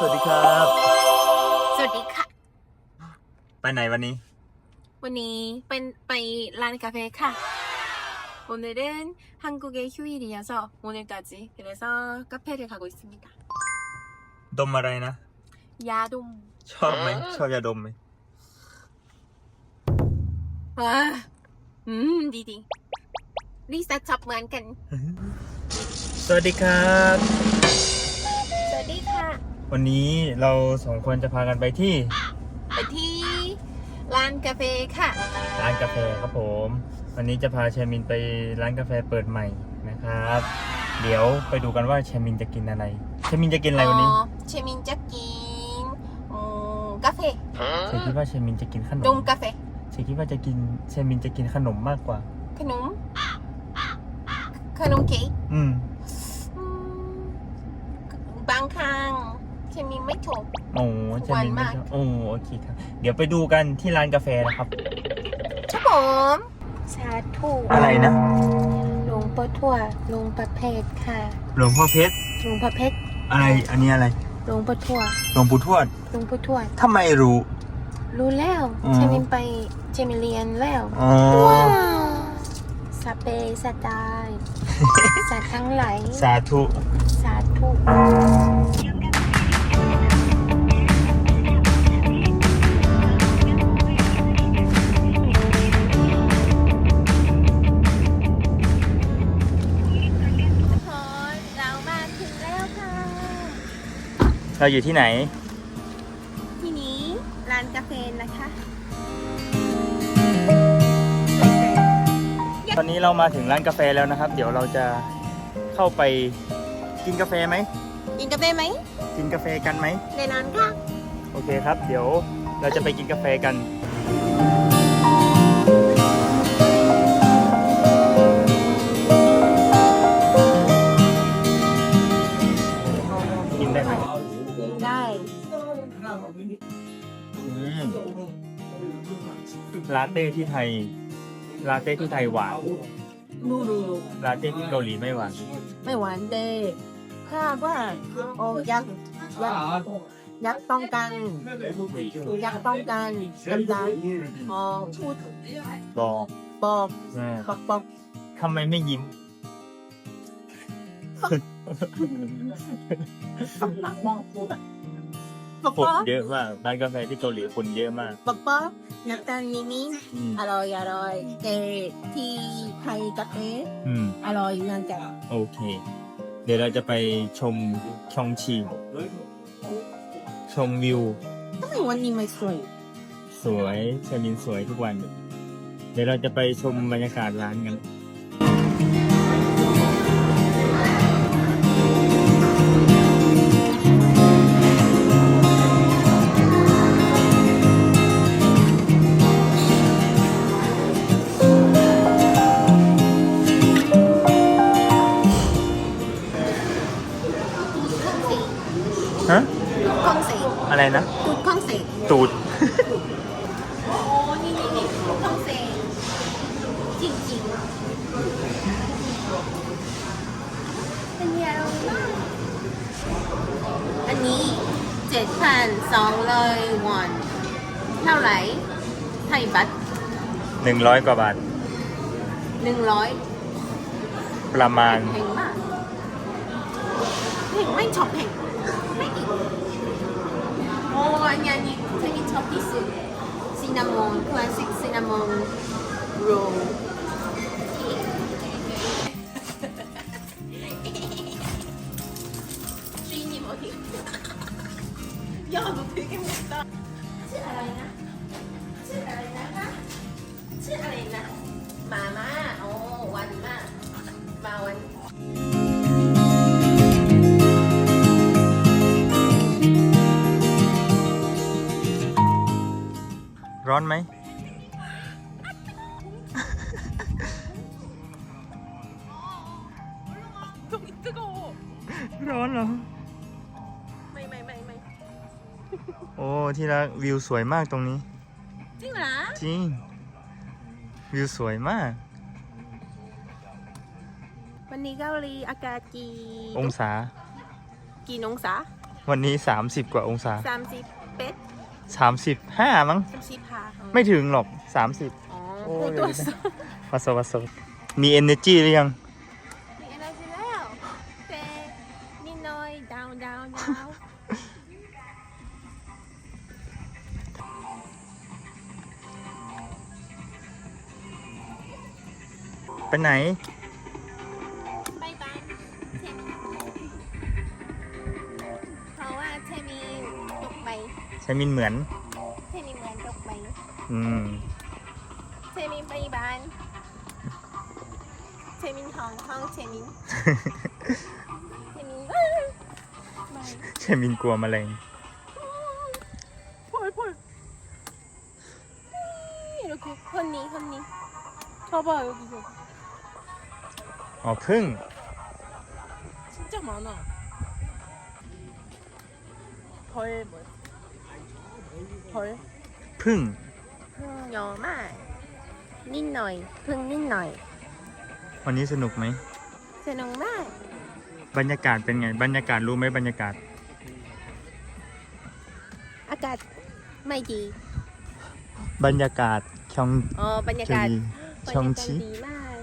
สวัสดีครับ สวัสดีค่ะ ไปไหนวันนี้ วันนี้เป็นไปร้านกาแฟค่ะ 오늘은 한국의 휴일이어서 오늘까지 그래서 카페를 가고 있습니다. ดมอะไรนะ 야동. ชอบไหม ชอบยาดมไหม 와, 음, 디디. 리사 접근간. สวัสดีครับ สวัสดีค่ะ วันนี้เราสองคนจะพากันไปที่ไปที่ร้านกาแฟค่ะ ร้านกาแฟครับผม วันนี้จะพาแชมินไปร้านกาแฟเปิดใหม่นะครับ เดี๋ยวไปดูกันว่าแชมินจะกินอะไรแชมินจะกินอะไรวันนี้แชมินจะกินกาแฟเชคิดว่าแชมินจะกินขนมดมกาแฟเชคิดว่าจะกินแชมินจะกินขนมมากกว่า ขนม ขนมเค้กอืมบางครั้ง เชมิไม่ชอบโอ้เชมินหวานไม่มากชอบโอ้โอเคครับ เดี๋ยวไปดูกันที่ร้านกาแฟนะครับ ครับผม สาธุอะไรนะหลวงปู่ทวดหลวงประเพชรค่ะหลวงพ่อเพชรหลวงประเพชรอะไรอันนี้อะไรหลวงปู่ทวดหลวงปู่ทวดหลวงปู่ทวดทำไมรู้ รู้แล้วอ๋อเชมินไปเชมินเรียนแล้วอ๋อว้าวสเปรย์สไตล์สัตว์ทั้งหลายสาธุสาธุ เราอยู่ที่ไหน ที่นี้ร้านกาแฟนะคะตอนนี้เรามาถึงร้านกาแฟแล้วนะครับ เดี๋ยวเราจะเข้าไปกินกาแฟไหม กินกาแฟไหมกินกาแฟกันไหม ในร้านค่ะ โอเคครับ เดี๋ยวเราจะไปกินกาแฟกัน ลาเต้ที่ไทย ลาเต้ที่ไทยหวานดูดูดูลาเต้ที่เกาหลีไม่หวาน ไม่หวานเด้ข้าว่าโอ้ยักษ์ยักษ์ยักษ์ต้องกันยักษ์ต้องกันดำดำอ๋อพูดบอกบอกแม่บอกบอกทำไมไม่ยิ้มบอกบอ คนกเยอะมากร้านกาแฟที่เกาหลีคนเยอะมากบอกบอกนักการนี้นี่อืมอร่อยอร่อยแต่ที่ไทยกาแฟอืม อร่อยเหมือนกันโอเค เดี๋ยวเราจะไปชมชองชีชมวิว ทำไมวันนี้ไม่สวยสวยเชมินสวยทุกวัน เดี๋ยวเราจะไปชมบรรยากาศร้านกัน ตูด โอ้นี่นี่นี่คองเซ็ปจริงจริงๆเป็นยาวมากอันนี้เจ็ดพันสองร้อยวอนเท่าไหร่ไทยบัตรหนึ่งร้อยกว่าบาท หนึ่งร้อยประมาณ แพงมากแพงไม่ชอบแพงไม่ดีโอ้อันนี้อันนี้เทมิชอบที่สุดซินน 서피스 시나몬 클래식 시나몬 롤 주인님 어디? 야너 되게 멋있다. ร้อนไหมร้อนเหรอไม่ไม่ไม่ไม่โอ้ที่รักวิวสวยมากตรงนี้จริงเหรอจริง วิวสวยมาก วันนี้เกาหลีอากาศกี่องศา กี่องศาวันนี้ 30 กว่าองศา สามสิบเป็ด 35มั้ง สามสิบห้าไม่ถึงหรอก30อ๋อโอ้โอ้ยตัวสดวัสวัสมี energy หรือยัง มีอะไรสิแล้วแต่นิดหน่อยดาวดาวดาวไปไหน มินเหมือน เทมิเหมือนตกใบ อืม เทมิไปบ้านเทมิห้องห้องเทมิเทมิบาย ใช้มินกลัวแมลง 펄 펄. 이렇게 헌니 헌니. 봐봐 여기서. อ๋อพึ่ง 진짜 많아. 벌 뭐? 별? พึ่ง พึ่งเยอะมากนิดหน่อย พึ่งนิดหน่อย วันนี้สนุกไหม สนุกมาก บรรยากาศเป็นไง บรรยากาศรู้ไหมบรรยากาศ อากาศไม่ดี บรรยากาศชองอ๋อ บรรยากาศชองชีดีมาก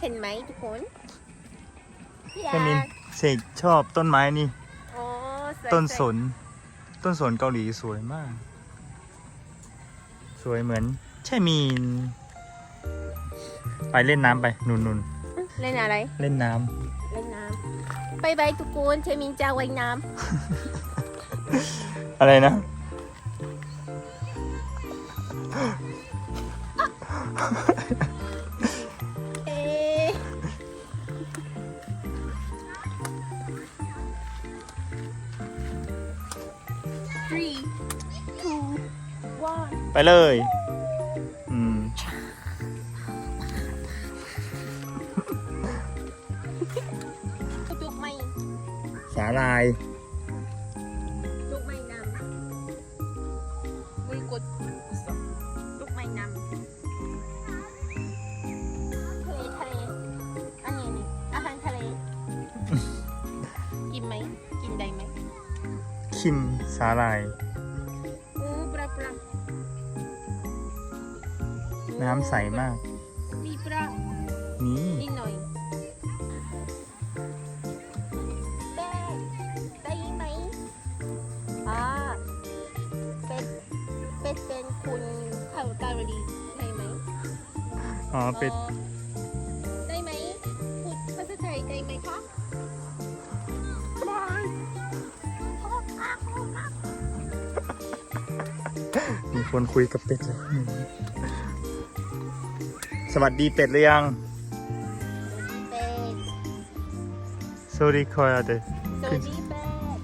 เห็นไหมทุกคนพี่แคมินเสกชอบต้นไม้นี่ อ๋อวต้นสน ต้นสนเกาหลีสวยมาก สวยเหมือน ใช่มีน ไปเล่นน้ำไปนุนนุนเล่นอะไร เล่นน้เล่นน้ำบายบายทุกคนเช่มินจะว่ายน้ำอะไรนะำ three two one ไปเลย อืมกระจุกไม่สาลายลูกไม่นำมือกดลูกไม่นำทะเลทะเลอันนี้นี่อาหารทะเล กินไหม กินได้ไหม คิมสาลายโอ้ปลาปลาน้ำใสมาก มีปลานี่นิดหน่อยเป็ดได้ไหมอ่าเป็ดเป็ดเป็นคุณเผ่าเกาหลีได้ไหมอ๋อเป็ดอ่อได้ มีคนคุยกับเป็ดเลยอืมสวัสดีเป็ดหรือยังเป็ดสวัสดีคอยอาเดสวัสดีเป็ด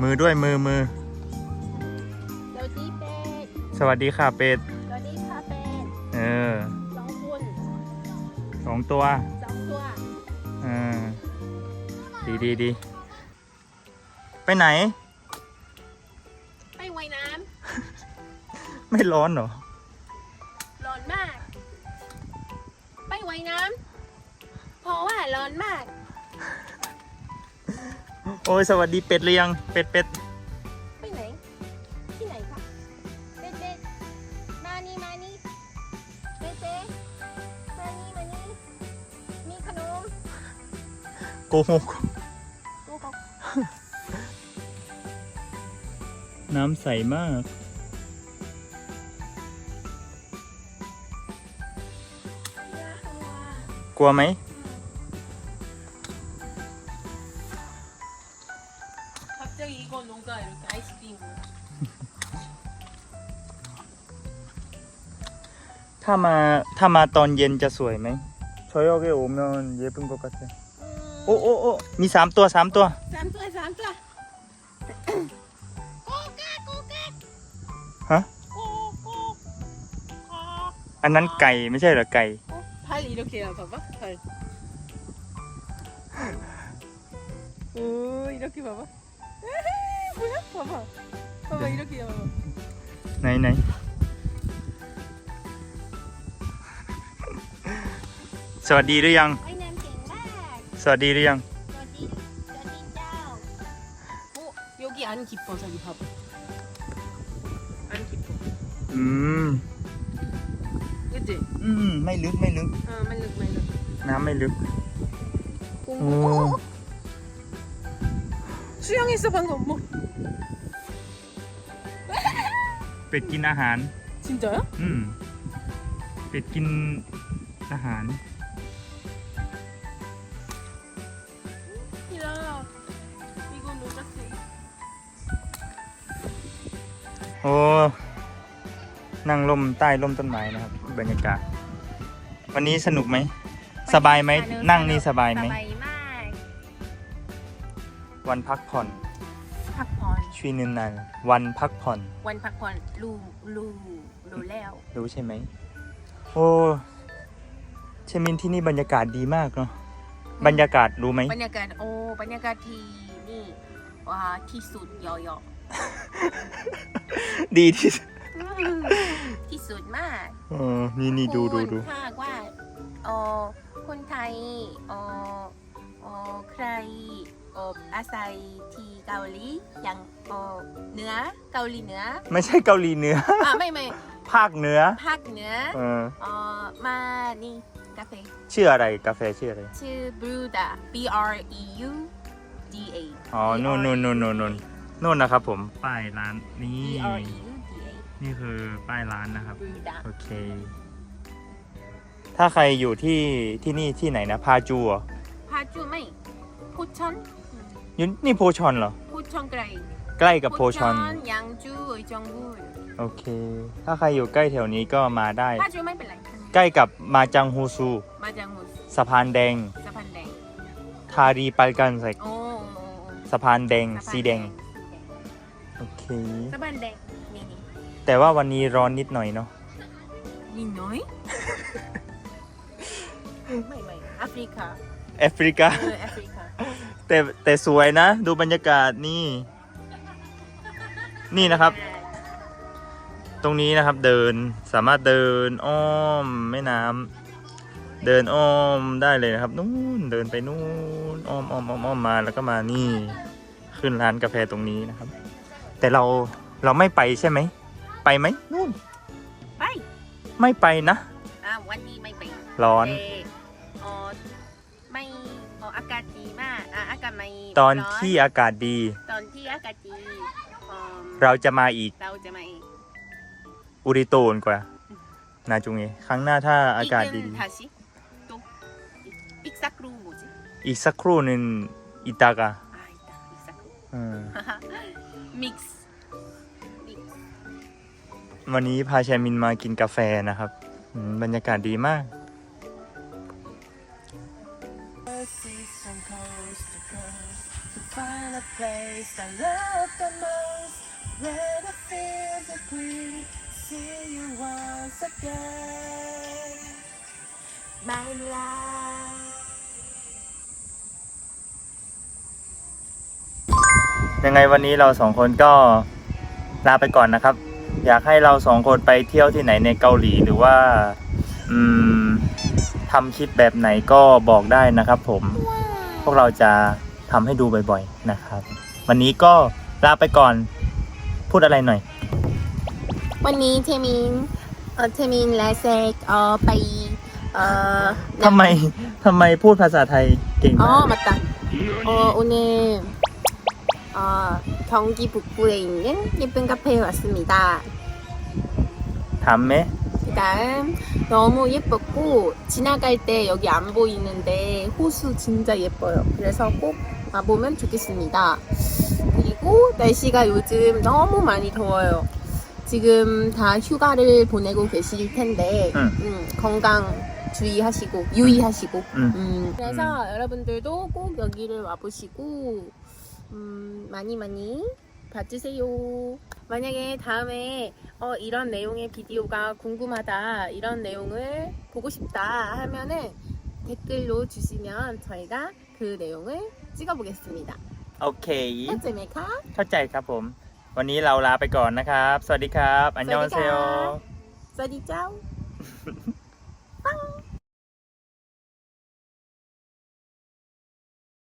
มือด้วยมือมือสวัสดีเป็ดสวัสดีค่ะเป็ดสวัสดีค่ะเป็ดเออสองคนสองตัวสองตัวเออดีดีดีไปไหน ไม่ร้อนเหรอำร้อนมากไปว่ายน้ำเพราะว่าร้อนมาก โอ้ยสวัสดีเป็ดหรือยังเป็ดเป็ดไปไหน ที่ไหนคะเด็ดเด็ดมานี่มานี่เด็ดเด็ดมานี่มานี่มีขนมโกหกดูเขาน้ำใสมาก ลัวไหมถ้ามาถ้ามาตอนเย็นจะสวยไหมชอยโอเคโอมนอนเย็บเป็นปกติโอ้โอ้โอ้มีสามตัวสามตัวสามตัวสามตัวโกกาโกกาฮะอันนั้นไก่ไม่ใช่เหรอไก่ 발 이렇게 해요 봐봐 발 오, 이렇게 봐봐 에헤이, 뭐야 봐봐 봐봐 이렇게 해요 봐봐 ไหนไหน สวัสดีหรือยัง 아이남 갱막 สวัสดีหรือยัง 어디 어디 짱 오, 여기 안 깊어 저기 봐봐. 안 깊 어. อืม 그치? อืม ไม่ลึกไม่ลึก 어 말르 말르. น้ำไม่ลึก 오. 오. 어? 수영했어 방금 뭐? เป็ดกินอาหาร 진짜요? อืม เป็ดกินอาหาร 야 이거 노랗게. โอ้ นั่งลมใต้ร่มต้นไม้นะครับ บรรยากาศ วันนี้สนุกไหม สบายไหม นั่งนี่สบายไหม สบายมาก วันพักผ่อน พักผ่อนชีวิตนานวันพักผ่อน วันพักผ่อนรู้รู้รู้แล้ว รู้ใช่ไหม โอ้เชมินที่นี่บรรยากาศดีมากเนาะ บรรยากาศรู้ไหม บรรยากาศโอ้ บรรยากาศที่นี่ว้าที่สุดยอยอดีที่สุดอืม ที่สุดมากเออนี่นี่ดูดูดู คุณถ้าว่าเออคนไทยเออเออใครเอออาศัยที่เกาหลีอย่างเออเหนือเกาหลีเหนือไม่ใช่เกาหลีเหนือ อ่าไม่ไม่ภาคเหนือ ภาคเหนือเออ เออมานี่กาแฟชื่ออะไรกาแฟชื่ออะไร ชื่อบรูดา B R E U D A อ๋อนู่นนู่นนู่นนู่นนู่นนู่นนะครับผมป้ายร้านนี่ B R E U D A นี่คือป้ายร้านนะครับบรูดาโอเค ถ้าใครอยู่ที่ที่นี่ที่ไหนนะ พาจูเหรอพาจูไม่พุชอนอยู่นี่โพชอนเหรอพุชอนไกลใกล้กับโพชอนยางจูไอจองบูโอเค ถ้าใครอยู่ใกล้แถวนี้ก็มาได้ พาจูไม่เป็นไร ใกล้กับมาจังฮูซู มาจากมุสสะพานแดง สะพานแดงทารีปัลกันใส่โอ้สะพานแดงสะพานสีแดง โอเค สะพานแดงนี่นี่ แต่ว่าวันนี้ร้อนนิดหน่อยเนาะนิดหน้อย ไม่ไม่แอฟริกาแอฟริกา เออแอฟริกาแต่แต่สวยนะ ดูบรรยากาศนี่ นี่นะครับ ตรงนี้นะครับเดินสามารถเดินอ้อมแม่น้ำเดินอ้อมได้เลยนะครับ นู่นเดินไปนู่นอ้อมอ้อมอ้อมอ้อมมาแล้วก็มานี่ ขึ้นร้านกาแฟตรงนี้นะครับ แต่เราเราไม่ไปใช่ไหม ไปไหมนู่น ไปไม่ไปนะ อ่าวันนี้ไม่ไปร้อนแอ่อไม่อ่ออากาศดีมากอ่าอากาศไม่ตอนร้ที่อากาศดี ตอนที่อากาศดีเราจะมาอีกเราจะมาอีกอุริโตนกว่านาจุงเอครั้งหน้าถ้าอากาศดี อีกสักครู่หมดสิอีกสักครู่นึงอิตากะอ่ากสัอืม มิก วันนี้พาแชมินมากินกาแฟนะครับบรรยากาศดีมากยังไงวันนี้เราสองคนก็ลาไปก่อนนะครับ อยากให้เราสองคนไปเที่ยวที่ไหนในเกาหลีหรือว่าทำคลิปแบบไหนก็บอกได้นะครับผม พวกเราจะทำให้ดูบ่อยๆนะครับ วันนี้ก็ลาไปก่อนพูดอะไรหน่อย วันนี้เทมินเทมินและเซกเออไปเออทำไมทำไมพูดภาษาไทยเก่งอ๋อมาตังอ๋ออุเน 어, 경기 북부에 있는 예쁜 카페에 왔습니다. 다음에 그다음 너무 예뻤고 지나갈 때 여기 안 보이는데 호수 진짜 예뻐요. 그래서 꼭 와보면 좋겠습니다. 그리고 날씨가 요즘 너무 많이 더워요. 지금 다 휴가를 보내고 계실 텐데 응. 음, 건강 주의하시고 유의하시고 응. 음, 그래서 응. 여러분들도 꼭 여기를 와보시고 음, 많이 많이 봐주세요. 만약에 다음에 어, 이런 내용의 비디오가 궁금하다, 이런 내용을 보고 싶다 하면은 댓글로 주시면 저희가 그 내용을 찍어보겠습니다. โอเค เข้าใจไหมคะ เข้าใจครับผม วันนี้เราลาไปก่อนนะครับ สวัสดีครับ อันยองเซโอ สวัสดีเจ้า